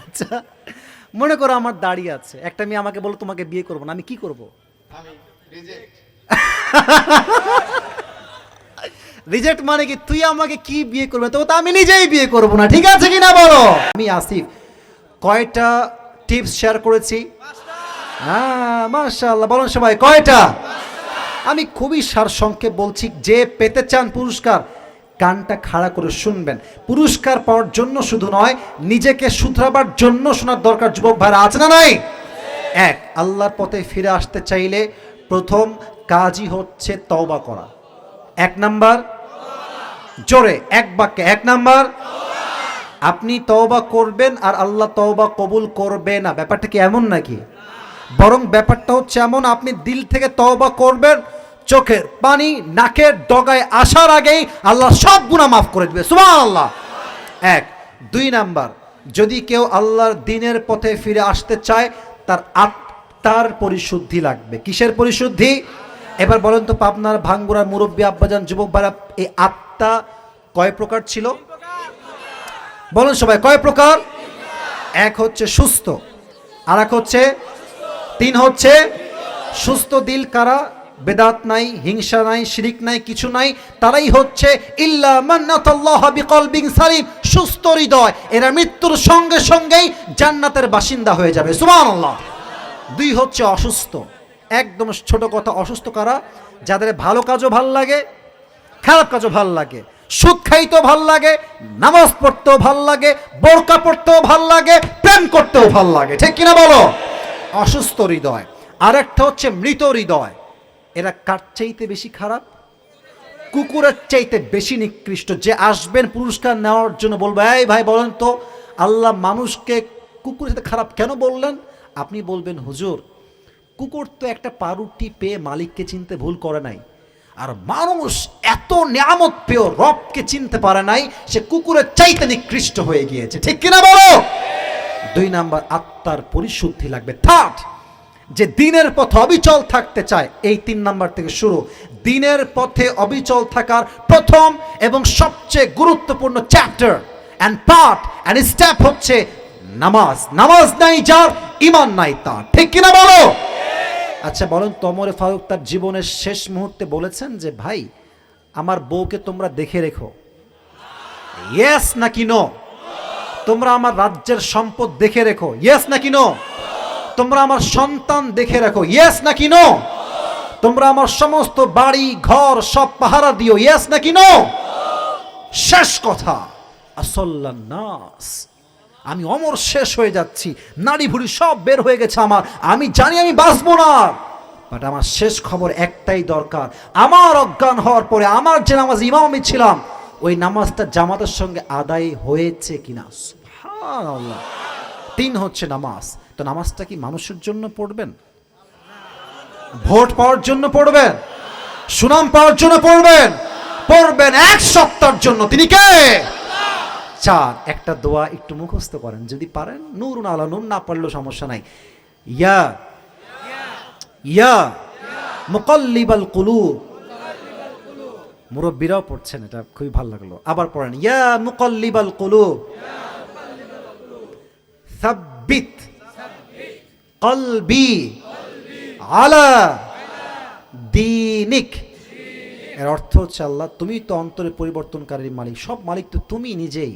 আচ্ছা মনে করো আমার দাঁড়িয়ে আছে। একটা মেয়ে আমাকে বলো তোমাকে বিয়ে করব না আমি কি করব? আমি রিজেক্ট রিজেক্ট মানে কি? তুই আমাকে কি বিয়ে করবে? তো তো আমি নিজেই বিয়ে করব না ঠিক আছে কি না বলো? আমি আসিফ কয়টা টিপস শেয়ার করেছি? হ্যাঁ মাশাআল্লাহ বলুন সবাই কয়টা? আমি খুবই সার সংক্ষেপ বলছি যে পেতে চান পুরস্কার কানটা খাড়া করে শুনবেন। পুরস্কার পাওয়ার জন্য শুধু নয়, নিজেকে শুধরাবার জন্য শোনার দরকার যুবক ভাইরা, আছে না নাই? এক, আল্লাহর পথে ফিরে আসতে চাইলে প্রথম কাজই হচ্ছে তওবা করা। এক নাম্বার, জোরে, এক বাক্যে, এক নাম্বার, আপনি তওবা করবেন আর আল্লাহ তওবা কবুল করবে না। ব্যাপারটা কি এমন নাকি? বরং ব্যাপারটা হচ্ছে এমন, আপনি দিল থেকে তওবা করবেন চোখের পানি নাকের ডগায় আসার আগেই আল্লাহ সব গুনাহ মাফ করে দেবে। সুবহানাল্লাহ। এক। দুই নাম্বার, যদি কেউ আল্লাহর দিনের পথে ফিরে আসতে চায়, তার আত্মার পরিশুদ্ধি লাগবে। কিসের পরিশুদ্ধি? এবার বলেন তো পাবনার ভাঙ্গুরা মুরব্বী আব্বাজান, যুবক বারা এই আত্মা কয় প্রকার ছিল? বলুন সবাই, কয় প্রকার? এক হচ্ছে সুস্থ আর এক হচ্ছে, তিন হচ্ছে, সুস্থ দিল কারা? বেদাত নাই, হিংসা নাই, শিরিক নাই, কিছু নাই, তারাই হচ্ছে সালিম, সুস্থ হৃদয়। এরা মৃত্যুর সঙ্গে সঙ্গেই জান্নাতের বাসিন্দা হয়ে যাবে। সুবহানাল্লাহ। দুই হচ্ছে অসুস্থ। একদম ছোট কথা, অসুস্থ কারা? যাদের ভালো কাজও ভালো লাগে, খারাপ কাজও ভালো লাগে, সুদ খাইতেও ভালো লাগে, নামাজ পড়তেও ভালো লাগে, বোরকা পড়তেও ভালো লাগে, প্রেম করতেও ভালো লাগে। ঠিক কিনা বলো? অসুস্থ হৃদয়। আরেকটা হচ্ছে মৃত হৃদয়। এরা কার চাইতে বেশি খারাপ? কুকুরের চাইতে বেশি নিকৃষ্ট। যে আসবেন পুরস্কার নেওয়ার জন্য বলব, এই ভাই, বলেন তো, আল্লাহ মানুষকে কুকুরের সাথে খারাপ কেন বললেন? আপনি বলবেন, হুজুর, কুকুর তো একটা পাউরুটি পেয়ে মালিককে চিনতে ভুল করে নাই। আর মানুষ এত নিয়ামত পেয়েও রবকে চিনতে পারে নাই, সে কুকুরের চাইতে নিকৃষ্ট হয়ে গিয়েছে। ঠিক কিনা বলো? দুই নাম্বার, আত্মার পরিশুদ্ধি লাগবে। থার্ড যে দিনের পথে অবিচল থাকতে চায়, এই তিন নাম্বার থেকে শুরু। দিনের পথে অবিচল থাকার প্রথম এবং সবচেয়ে গুরুত্বপূর্ণ chapter and part and step হচ্ছে নামাজ। নামাজ নাই, যার ইমান নাই তার। ঠিক কিনা বলো? আচ্ছা বলেন তমরে ফারুক তার জীবনের শেষ মুহূর্তে বলেছেন যে, ভাই, আমার বউকে তোমরা দেখে রেখো। ইয়েস নাকি নো তোমরা আমার রাজ্যের সম্পদ দেখে রেখো। ইয়েস নাকি নো তোমরা আমার সন্তান দেখে রাখো। ইয়েস নাকি নো তোমরা আমার সমস্ত বাড়ি, ঘর, সব পাহারা দিও। ইয়েস নাকি নো শেষ কথা। নাস। আমি অমর শেষ হয়ে যাচ্ছি। নাড়ি ভুড়ি সব বের হয়ে গেছে আমার। আমি জানি আমি বাঁচবো না। বাট আমার শেষ খবর একটাই দরকার। আমার অজ্ঞান হওয়ার পরে আমার যে নামাজ ইমামই ছিলাম, ওই নামাজটা জামাতের সঙ্গে আদায় হয়েছে কিনা? তিন হচ্ছে নামাজ। তো নামাজটা কি মানুষের জন্য পড়বেন? ভোট পাওয়ার জন্য পড়বেন? সুনাম পাওয়ার জন্য পড়বেন? পড়বেন এক সপ্তাহের জন্য। তিনি কে? চার একটা দোয়া একটু মুখস্থ করেন। যদি পারেন নূর আলা নূর না পারলেও সমস্যা নাই। ইয়া ইয়া, মুকল্লিবাল কুলুব। মুরব্বীরাও পড়ছেন, এটা খুবই ভালো লাগল। আবার পড়েন, ইয়া মুকল্লিবাল কুলুব। সাব্বিত। কলবি আলা দিনিক। এর অর্থ হচ্ছে আল্লাহ, তুমি তো অন্তরে পরিবর্তনকারীর মালিক। সব মালিক তো তুমি নিজেই।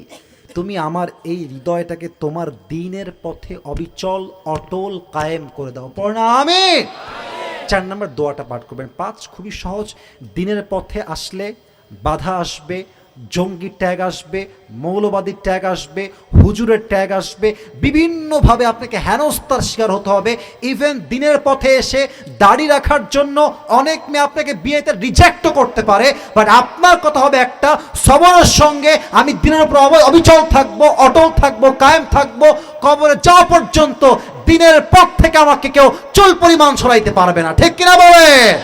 তুমি আমার এই হৃদয়টাকে তোমার দিনের পথে অবিচল, অটল, কায়েম করে দাও। আমি চার নম্বর দোয়াটা পাঠ করবেন। পাঁচ খুবই সহজ। দিনের পথে আসলে বাধা আসবে জঙ্গি ট্যাগ আসবে, মৌলবাদী ট্যাগ আসবে, হুজুরের ট্যাগ আসবে, বিভিন্নভাবে আপনাকে হেনস্থার শিকার হতে হবে। ইভেন দিনের পথে এসে দাড়ি রাখার জন্য অনেক মেয়ে আপনাকে বিয়েতে রিজেক্টও করতে পারে। বাট আপনার কথা হবে একটা, সবরের সঙ্গে আমি দিনের উপর অব- অবিচল থাকব, অটল থাকব, কায়েম থাকব, কবরে যাওয়া পর্যন্ত দিনের পথ থেকে আমাকে কেউ চুল পরিমাণ সরাইতে পারবে না। ঠিক কিনা বলে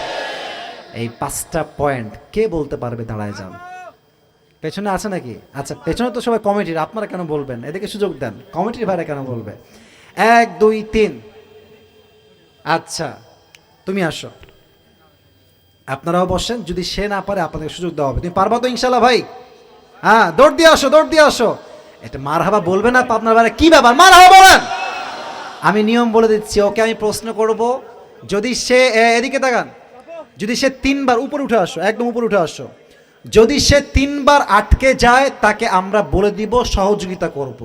এই পাঁচটা পয়েন্ট কে বলতে পারবে? দাঁড়ায় যান। পেছনে আছে নাকি? আচ্ছা পেছনে তো সবাই কমিটির, আপনারা কেন বলবেন? এদিকে সুযোগ দেন। কমিটির ভাইরা কেন বলবে? এক, দুই, তিন। আচ্ছা তুমি আসো। আপনারাও বসেন, যদি সে না পারে, আপনাদের সুযোগ দেওয়া হবে। তুমি পারবা তো ইনশাল্লাহ ভাই? হ্যাঁ দৌড় দিয়ে আসো, দৌড় দিয়ে আসো। এটা মার হাবা বলবে না আপনার বারে কি ব্যাপার? মার হাবা বলেন! আমি নিয়ম বলে দিচ্ছি, ওকে আমি প্রশ্ন করব। যদি সে এদিকে তাকান। যদি সে তিনবার উপরে উঠে আসো, একদম উপরে উঠে আসো। যদি সে তিনবার আটকে যায়, তাকে আমরা বলে দিব, সহযোগিতা করব।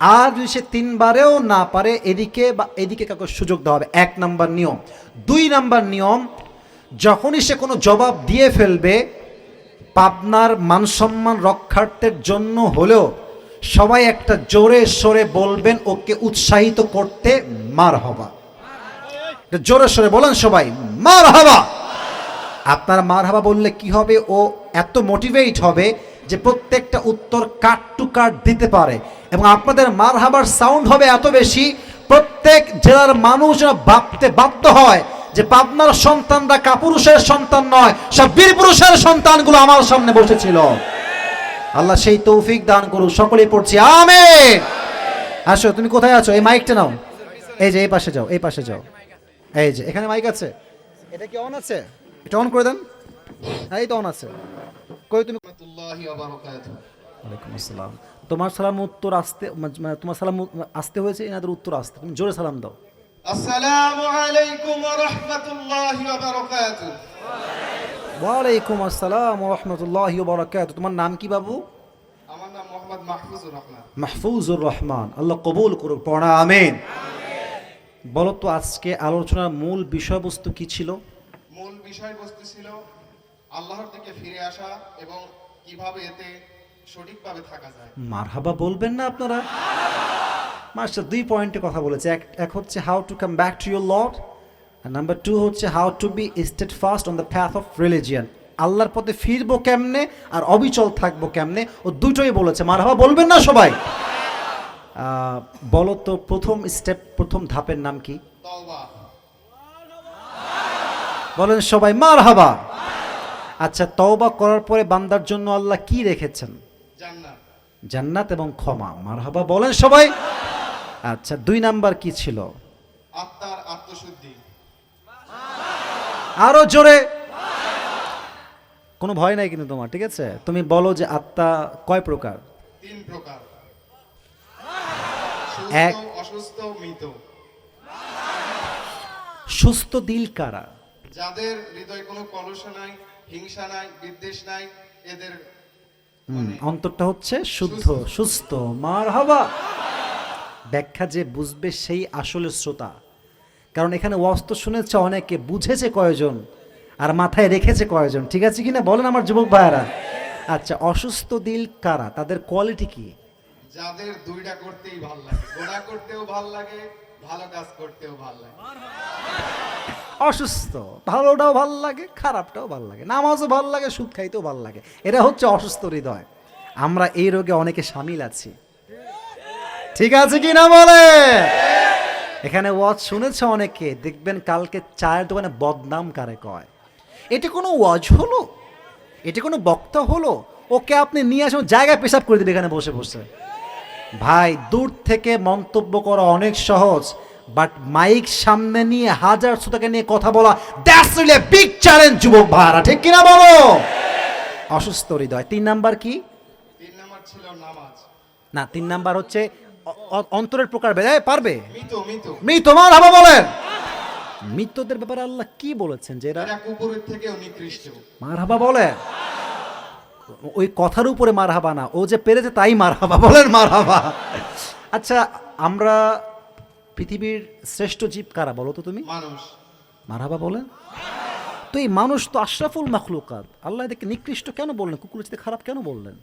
আর যদি সে তিনবারেও না পারে, এদিকে বা এদিকে কাউকে সুযোগ দেওয়া হবে। এক নাম্বার নিয়ম। দুই নাম্বার নিয়ম, যখনই সে কোনো জবাব দিয়ে ফেলবে, পাবনার মানসম্মান রক্ষার্থের জন্য হলেও সবাই একটা জোরে সরে বলবেন, ওকে উৎসাহিত করতে মার হবা জোরে সরে বলেন সবাই মার হবা আপনার মার হাবা বললে কি হবে? ও এত মোটিভেট হবে যে প্রত্যেকটা উত্তর কাট টু কাট দিতে পারে। এবং আপনাদের মার হাবার সাউন্ড হবে এত বেশি, প্রত্যেক জেলার মানুষ ভাবতে বাধ্য হয় যে পাবনার সন্তানরা কাপুরুষের সন্তান নয়, সব বীর পুরুষের সন্তানগুলো আমার সামনে বসেছিল। আল্লাহ সেই তৌফিক দান করুক, সকলেই পড়ছি, আমেন। আসো, তুমি কোথায় আছো? এই মাইকটা নাও। এই যে, এই পাশে যাও, এই পাশে যাও। এই যে, এখানে মাইক আছে? এটা কি অন আছে? এটা অন করে দেন। হ্যাঁ এই তো অন আছে। কই তুমি? ওয়া বারাকাতুহু। ওয়ালাইকুম আসসালাম। তোমার সালাম উত্তর আসতে মানে তোমার সালাম আসতে হয়েছে এনাদের উত্তর আসতে। তুমি জোরে সালাম দাও। আসসালামু আলাইকুম ওয়া রাহমাতুল্লাহি ওয়া বারাকাতুহু। ওয়ালাইকুম আসসালাম রহমতুল্লাহ বরাকাত তোমার নাম কি বাবু? আমার নাম মোহাম্মদ মাহফুজুর রহমান। মাহফুজুর রহমান। আল্লাহ কবুল করুক পড়া আমিন। বলো তো আজকে আলোচনার মূল বিষয়বস্তু কি ছিল? মূল বিষয়বস্তু ছিল আল্লাহর দিকে ফিরে আসা এবং কীভাবে এতে সঠিকভাবে থাকা যায়। মারহাবা বলবেন না আপনারা? মাস্টার দুই পয়েন্টে কথা বলেছে। এক এক হচ্ছে how to come back to your lord R number two হচ্ছে how to be steadfast on the path of religion আল্লাহর পথে ফিরবো কেমনে আর অবিচল থাকব কেমনে? ও দুটোই বলেছে। মারহাবা বলবেন না সবাই? বলো তো প্রথম স্টেপ প্রথম ধাপের নাম কি? তওবা। বলেন সবাই মার হাবা আচ্ছা তওবা করার পরে বান্দার জন্য আল্লাহ কি রেখেছেন? জান্নাত। এবং ক্ষমা। মার হাবা বলেন সবাই। আচ্ছা দুই নাম্বার কি ছিল? আত্মার আত্মশুদ্ধি। আরও জোরে। কোনো ভয় নাই কিন্তু তোমার ঠিক আছে? তুমি বলো যে আত্মা কয় প্রকার? তিন প্রকার। এক। অসুস্থ মৃত। সুস্থ দিল কারা? যাদের হৃদয়ে কোনো কলুষ নাই হিংসা নাই বিদ্বেষ নাই এদের হুম, অন্তরটা হচ্ছে শুদ্ধ সুস্থ। মার হবা ব্যাখ্যা যে বুঝবে সেই আসলে শ্রোতা। কারণ এখানে ওয়াস্ত শুনেছে অনেকে বুঝেছে কয়জন আর মাথায় রেখেছে কয়জন ঠিক আছে কিনা? বলেন আমার যুবক ভাইয়েরা। আচ্ছা অসুস্থ দিল কারা? তাদের কোয়ালিটি কি? যাদের দুইটা করতেই ভালো লাগে গোনা করতেও ভালো লাগে ভালো কাজ করতেও ভালো লাগে। অসুস্থ। ভালোটাও ভালো লাগে, খারাপটাও ভালো লাগে। নামাজও ভালো লাগে, সুদ খাইতেও ভালো লাগে। এটা হচ্ছে অসুস্থ হৃদয়। আমরা এই রোগে অনেকে সামিল আছি। ঠিক আছে কি না বলে? এখানে ওয়াজ শুনেছে অনেকে। দেখবেন কালকে চায়ের দোকানে বদনাম কারে কয়। এটা কোনো ওয়াজ হলো? এটা কোনো বক্তা হলো? ওকে আপনি নিয়ে আসুন, জায়গায় পেশাব করে দিবে এখানে বসে বসে। ভাই, দূর থেকে মন্তব্য করা অনেক সহজ। বাট মাইক সামনে নিয়ে হাজার শ্রোতাকে নিয়ে কথা বলা দ্যাটস রিলি বিগ চ্যালেঞ্জ যুবক ভাড়া ঠিক কিনা বলো? অসুস্থ হৃদয়। তিন নাম্বার কি? তিন নাম্বার ছিল নামাজ। না তিন নাম্বার হচ্ছে অন্তরের প্রকার বেড়ে পারবে? মৃত মৃত। মৃত মার হাবা বলেন। মৃতদের ব্যাপারে আল্লাহ কি বলেছেন যে এরা এরা কুকুরের থেকেও নিকৃষ্ট। মার বলেন। ওই কথার উপরে মার হাবা না। ও যে পেরেছে তাই মার হাবা বলেন মার হাবা। আচ্ছা আমরা পৃথিবীর শ্রেষ্ঠ জীব কারা বলো তো তুমি? মানুষ। মার হাবা বলেন তো এই মানুষ তো আশরাফুল মাখলুকাত। আল্লাহ এদেরকে নিকৃষ্ট কেন বললেন? কুকুর চেয়ে খারাপ কেন বললেন?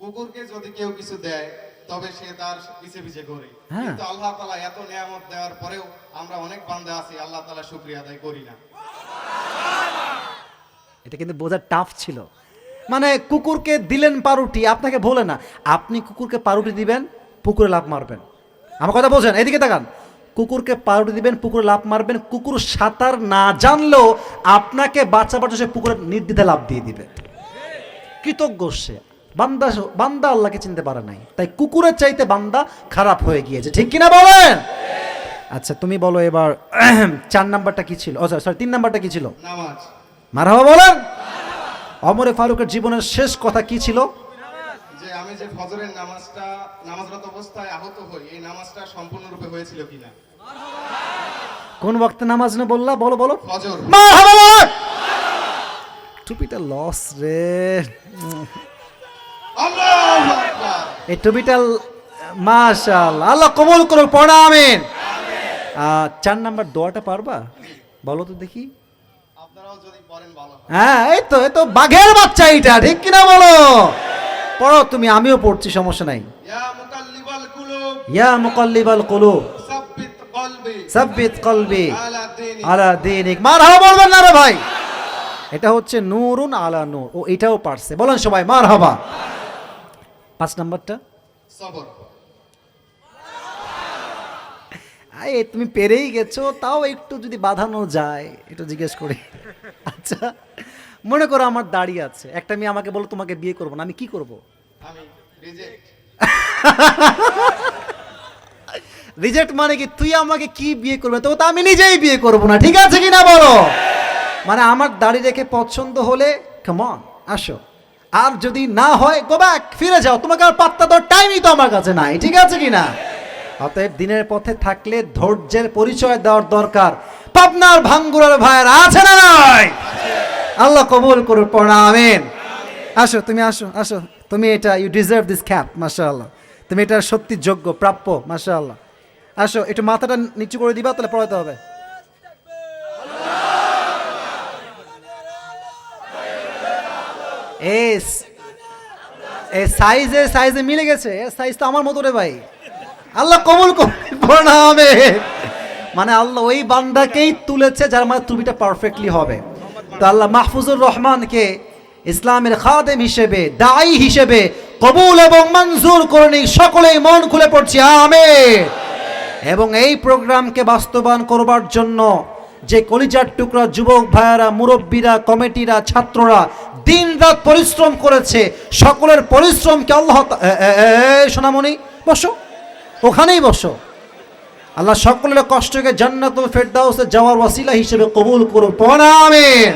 কুকুরকে যদি কেউ কিছু দেয় তবে সে তার পিছে পিছে করে হ্যাঁ। কিন্তু আল্লাহ তালা এত নিয়ামত দেওয়ার পরেও আমরা অনেক বান্দা আছি আল্লাহ তালা শুক্রিয়া আদায় করি না। এটা কিন্তু বোঝা টাফ ছিল। মানে কুকুরকে দিলেন পাউরুটি আপনাকে বলে না। আপনি কুকুরকে পাউরুটি দিবেন পুকুরে লাভ মারবেন। আমার কথা বলছেন এদিকে তাকান। কুকুরকে পাউরুটি দিবেন পুকুরে লাভ মারবেন কুকুর সাঁতার না জানলেও আপনাকে বাচ্চা বাচ্চা সে পুকুরে নির্দ্বিধা লাভ দিয়ে দিবে। কৃতজ্ঞ সে। বান্দা বান্দা আল্লাহকে চিনতে পারে নাই। তাই কুকুরের চাইতে বান্দা খারাপ হয়ে গিয়েছে। ঠিক কিনা বলেন? আচ্ছা তুমি বলো এবার চার নাম্বারটা কি ছিল? ও সরি তিন নাম্বারটা কি ছিল? মারহাবা বলেন? অমরে ফারুকের জীবনের শেষ কথা কি ছিল? আমি যে ফজরের নামাজটা নামাজরত অবস্থায় আহত হই এই নামাজটা সম্পূর্ণরূপে হয়েছিল কিনা? কোন ওয়াক্তে নামাজ না বললা? বলো বলো। ফজর। টুপিটা লস রে। আল্লাহু আকবার। এই টুপিটা মাশাআল্লাহ। আল্লাহ কবুল করুক পড়া আমিন। চার নাম্বার দোয়াটা পারবা? বলো তো দেখি। আপনারাও যদি পড়েন ভালো হ্যাঁ এই তো এই তো বাঘের বাচ্চা এইটা ঠিক কিনা বলো? পড়ো তুমি আমিও পড়ছি সমস্যা নাই। ইয়া মুকাল্লিবাল কুলুব। সাব্বিত কলবি। আলা দীনি আলা দিনিক। মারহাবা বলবেন না রে ভাই। এটা হচ্ছে নূরুন আলা নূর। ও এটাও পারছে। বলেন সবাই মারহাবা। পাঁচ নাম্বারটা। সবর। আরে তুমি পেরেই গেছো তাও একটু যদি বাঁধানো যায় একটু জিজ্ঞেস করি। আচ্ছা মনে করো আমার দাড়ি আছে একটা মেয়ে আমাকে বলো তোমাকে বিয়ে করব না আমি কি করব? রিজেক্ট মানে কি? তুই আমাকে কি বিয়ে করবে? তো তো আমি নিজেই বিয়ে করব না ঠিক আছে কি না বলো? মানে আমার দাড়ি রেখে পছন্দ হলে কেমন আসো। আর যদি না হয় গো ব্যাক ফিরে যাও। তোমাকে আর পাত্তা দেওয়ার টাইমই তো আমার কাছে নাই ঠিক আছে কি না অতএব দিনের পথে থাকলে ধৈর্যের পরিচয় দেওয়ার দরকার। পাবনার ভাঙ্গুরার ভাইয়ের আছে না নাই? আল্লাহ কবুল করুন পড়া, আমিন। আসো, তুমি আসো আসো। তুমি এটা ইউ ডিজার্ভ দিস ক্যাপ মাশাআল্লাহ। তুমি এটা সত্যি যোগ্য, প্রাপ্য, মাশাআল্লাহ। আসো, একটু মাথাটা নিচু করে দিবা, তাহলে পড়াতে হবে। এ সাইজে সাইজে মিলে গেছে, এ সাইজ তো আমার মতো রে ভাই। আল্লাহ কবুল করুন হবে মানে আল্লাহ ওই বান্দাকেই তুলেছে, যার মানে তুমিটা পারফেক্টলি হবে। তো আল্লাহ মাহফুজুর রহমানকে ইসলামের খাদেম হিসেবে দায়ী হিসেবে কবুল এবং মঞ্জুর করে নিক সকলেই মন খুলে পড়ছি আমে এবং এই প্রোগ্রামকে বাস্তবায়ন করবার জন্য যে কলিজার টুকরা যুবক ভাইয়ারা মুরব্বীরা কমিটিরা ছাত্ররা দিন রাত পরিশ্রম করেছে সকলের পরিশ্রমকে আল্লাহ সোনামণি বসো ওখানেই বসো আল্লাহ সকলের কষ্টকে জান্নাতুল ফেরদাউসে যাওয়ার ওয়াসিলা হিসেবে কবুল করুন। পড়ামেন